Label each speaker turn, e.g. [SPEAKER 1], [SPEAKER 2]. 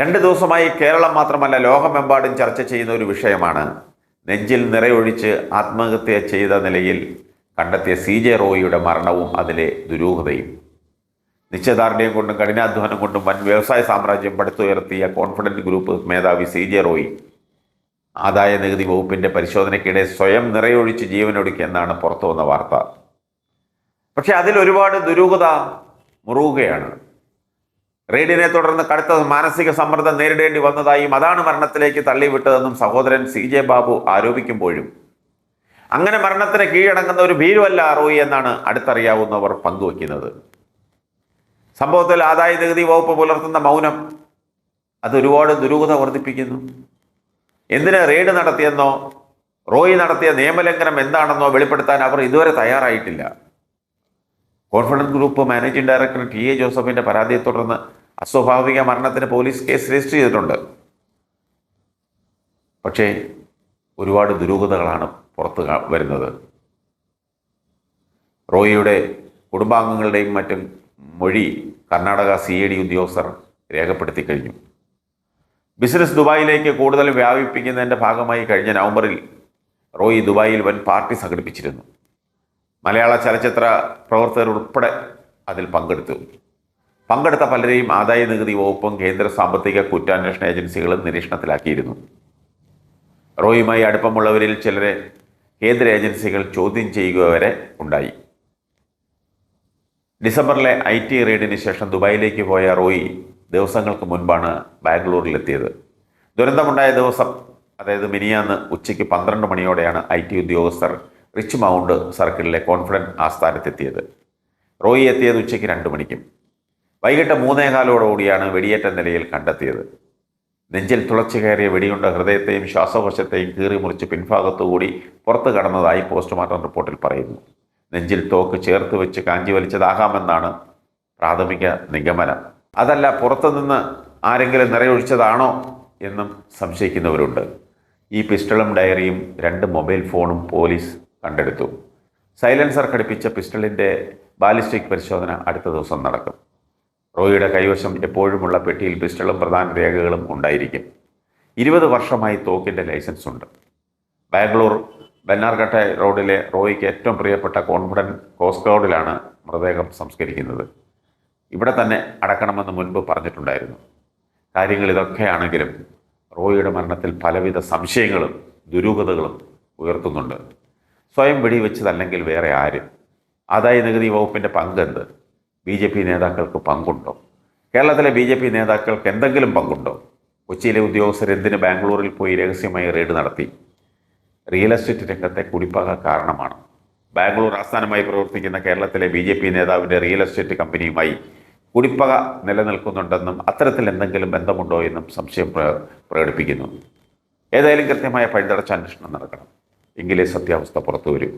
[SPEAKER 1] രണ്ട് ദിവസമായി കേരളം മാത്രമല്ല ലോകമെമ്പാടും ചർച്ച ചെയ്യുന്ന ഒരു വിഷയമാണ്. നെഞ്ചിൽ നിറയൊഴിച്ച് ആത്മഹത്യ ചെയ്ത നിലയിൽ കണ്ടെത്തിയ സി ജെ റോയിയുടെ മരണവും അതിലെ ദുരൂഹതയും. നിശ്ചയദാർഢ്യം കൊണ്ടും കഠിനാധ്വാനം കൊണ്ടും വൻ വ്യവസായ സാമ്രാജ്യം പടുത്തുയർത്തിയ കോൺഫിഡന്റ് ഗ്രൂപ്പ് മേധാവി സി ജെ റോയി ആദായ നികുതി വകുപ്പിന്റെ പരിശോധനയ്ക്കിടെ സ്വയം നിറയൊഴിച്ച് ജീവനൊടുക്കിയെന്നാണ് പുറത്തു വന്ന വാർത്ത. പക്ഷേ അതിൽ ഒരുപാട് ദുരൂഹത മുറുകുകയാണ്. റെയ്ഡിനെ തുടർന്ന് കടുത്ത മാനസിക സമ്മർദ്ദം നേരിടേണ്ടി വന്നതായും അതാണ് മരണത്തിലേക്ക് തള്ളിവിട്ടതെന്നും സഹോദരൻ സി ജെ ബാബു ആരോപിക്കുമ്പോഴും. അങ്ങനെ മരണത്തിന് കീഴടങ്ങുന്ന ഒരു ഭീരുവല്ല റോയി എന്നാണ് അടുത്തറിയാവുന്നവർ പങ്കുവയ്ക്കുന്നത്. സംഭവത്തിൽ ആദായ നികുതി വകുപ്പ് പുലർത്തുന്ന മൗനം അത് ഒരുപാട് ദുരൂഹത വർദ്ധിപ്പിക്കുന്നു. എന്തിന് റെയ്ഡ് നടത്തിയെന്നോ റോയി നടത്തിയ നിയമലംഘനം എന്താണെന്നോ വെളിപ്പെടുത്താൻ അവർ ഇതുവരെ തയ്യാറായിട്ടില്ല. Confidence group managing director T A ജോസഫിന്റെ പരാതിയെ തുടർന്ന് അസ്വാഭാവിക മരണത്തിന് പോലീസ് കേസ് രജിസ്റ്റർ ചെയ്തിട്ടുണ്ട്. പക്ഷേ ഒരുപാട് ദുരൂഹതകളാണ് പുറത്ത് വരുന്നത്. റോയിയുടെ കുടുംബാംഗങ്ങളുടെയും മറ്റും മൊഴി കർണാടക സി എ ഡി ഉദ്യോഗസ്ഥർ രേഖപ്പെടുത്തി കഴിഞ്ഞു. ബിസിനസ് ദുബായിലേക്ക് കൂടുതൽ വ്യാപിപ്പിക്കുന്നതിന്റെ ഭാഗമായി കഴിഞ്ഞ നവംബറിൽ റോയി ദുബായിൽ വൻ പാർട്ടി സംഘടിപ്പിച്ചിരുന്നു. മലയാള ചലച്ചിത്ര പ്രവർത്തകർ ഉൾപ്പെടെ അതിൽ പങ്കെടുത്തു. പങ്കെടുത്ത പലരെയും ആദായ നികുതി വകുപ്പും കേന്ദ്ര സാമ്പത്തിക കുറ്റാന്വേഷണ ഏജൻസികളും നിരീക്ഷണത്തിലാക്കിയിരുന്നു. റോയുമായി അടുപ്പമുള്ളവരിൽ ചിലരെ കേന്ദ്ര ഏജൻസികൾ ചോദ്യം ചെയ്യുക വരെ ഉണ്ടായി. ഡിസംബറിലെ ഐ ടി റെയ്ഡിന് ശേഷം ദുബായിലേക്ക് പോയ റോയി ദിവസങ്ങൾക്ക് മുൻപാണ് ബാംഗ്ലൂരിലെത്തിയത്. ദുരന്തമുണ്ടായ ദിവസം അതായത് മിനിയാന്ന് ഉച്ചയ്ക്ക് പന്ത്രണ്ട് മണിയോടെയാണ് ഐ ടി ഉദ്യോഗസ്ഥർ റിച്ച് മൗണ്ട് സർക്കിളിലെ കോൺഫിഡന്റ് ആസ്ഥാനത്തെത്തിയത്. റോയി എത്തിയത് ഉച്ചയ്ക്ക് രണ്ട് മണിക്കും. വൈകിട്ട് മൂന്നേകാലോടുകൂടിയാണ് വെടിയേറ്റ നിലയിൽ കണ്ടെത്തിയത്. നെഞ്ചിൽ തുളച്ചു കയറിയ വെടിയുണ്ട ഹൃദയത്തെയും ശ്വാസകോശത്തെയും കീറി മുറിച്ച് പിൻഭാഗത്തുകൂടി പുറത്തു കടന്നതായി പോസ്റ്റ്മോർട്ടം റിപ്പോർട്ടിൽ പറയുന്നു. നെഞ്ചിൽ തോക്ക് ചേർത്ത് വെച്ച് കാഞ്ചി വലിച്ചതാകാമെന്നാണ് പ്രാഥമിക നിഗമനം. അതല്ല പുറത്തുനിന്ന് ആരെങ്കിലും നിറയൊഴിച്ചതാണോ എന്നും സംശയിക്കുന്നവരുണ്ട്. ഈ പിസ്റ്റളും ഡയറിയും രണ്ട് മൊബൈൽ ഫോണും പോലീസ് കണ്ടെടുത്തു. സൈലൻസർ ഘടിപ്പിച്ച പിസ്റ്റളിന്റെ ബാലിസ്റ്റിക് പരിശോധന അടുത്ത ദിവസം നടക്കും. റോയിയുടെ കൈവശം എപ്പോഴുമുള്ള പെട്ടിയിൽ പിസ്റ്റളും പ്രധാന രേഖകളും ഉണ്ടായിരിക്കും. ഇരുപത് വർഷമായി തോക്കിന്റെ ലൈസൻസ് ഉണ്ട്. ബാംഗ്ലൂർ ബന്നാർഘട്ട റോഡിലെ റോയിക്ക് ഏറ്റവും പ്രിയപ്പെട്ട കോൺഫിഡൻ കോസ്റ്റ് ഗാർഡിലാണ് മൃതദേഹം സംസ്കരിക്കുന്നത്. ഇവിടെ തന്നെ അടക്കണമെന്ന് മുൻപ് പറഞ്ഞിട്ടുണ്ടായിരുന്നു. കാര്യങ്ങൾ ഇതൊക്കെയാണെങ്കിലും റോയിയുടെ മരണത്തിൽ പലവിധ സംശയങ്ങളും ദുരൂഹതകളും ഉയർത്തുന്നുണ്ട്. സ്വയം വെടിവെച്ചതല്ലെങ്കിൽ വേറെ ആര്? ആദായ നികുതി വകുപ്പിന്റെ പങ്കെന്ത്? ബി ജെ പി നേതാക്കൾക്ക് പങ്കുണ്ടോ? കേരളത്തിലെ ബി ജെ പി നേതാക്കൾക്ക് എന്തെങ്കിലും പങ്കുണ്ടോ? കൊച്ചിയിലെ ഉദ്യോഗസ്ഥർ എന്തിന് ബാംഗ്ലൂരിൽ പോയി രഹസ്യമായി റെയ്ഡ് നടത്തി? റിയൽ എസ്റ്റേറ്റ് രംഗത്തെ കുടിപ്പക കാരണമാണ്. ബാംഗ്ലൂർ ആസ്ഥാനമായി പ്രവർത്തിക്കുന്ന കേരളത്തിലെ ബി ജെ പി നേതാവിന്റെ റിയൽ എസ്റ്റേറ്റ് കമ്പനിയുമായി കുടിപ്പക നിലനിൽക്കുന്നുണ്ടെന്നും അത്തരത്തിൽ എന്തെങ്കിലും ബന്ധമുണ്ടോ എന്നും സംശയം പ്ര പ്രകടിപ്പിക്കുന്നു. ഏതായാലും കൃത്യമായ പഴുതടച്ച അന്വേഷണം നടക്കണം. എങ്കിലേ സത്യാവസ്ഥ പുറത്തു വരൂ